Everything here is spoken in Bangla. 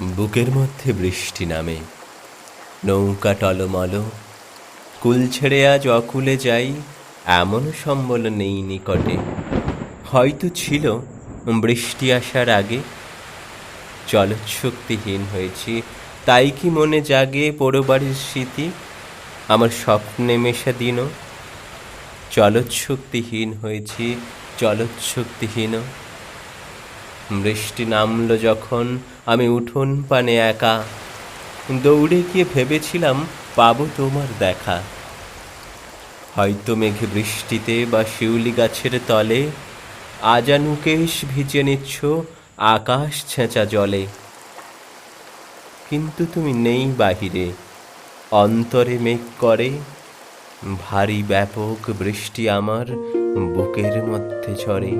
বুকের মধ্যে বৃষ্টি নামে। নৌকা টলমল। কুল ছেড়ে আজ অকুলে যাই, এমন সম্বল নেই নিকটে। হয়তো ছিল বৃষ্টি আসার আগে। চলৎশক্তিহীন হয়েছি, তাই কি মনে জাগে পোড়োবাড়ির স্মৃতি? আমার স্বপ্নে মেশা দিন চলৎশক্তিহীন হয়েছি চলৎশক্তিহীন বৃষ্টি নামলো যখন আমি উঠোন পানে একা। দৌড়ে গিয়ে ভেবেছিলাম পাবো তোমার দেখা। হয়তো মেঘে বৃষ্টিতে বা শিউলি গাছের তলে আজানুকেশ ভিজে নিচ্ছ আকাশ ছেঁচা জলে। কিন্তু তুমি নেই বাহিরে, অন্তরে মেঘ করে, ভারী ব্যাপক বৃষ্টি আমার বুকের মধ্যে ঝরে।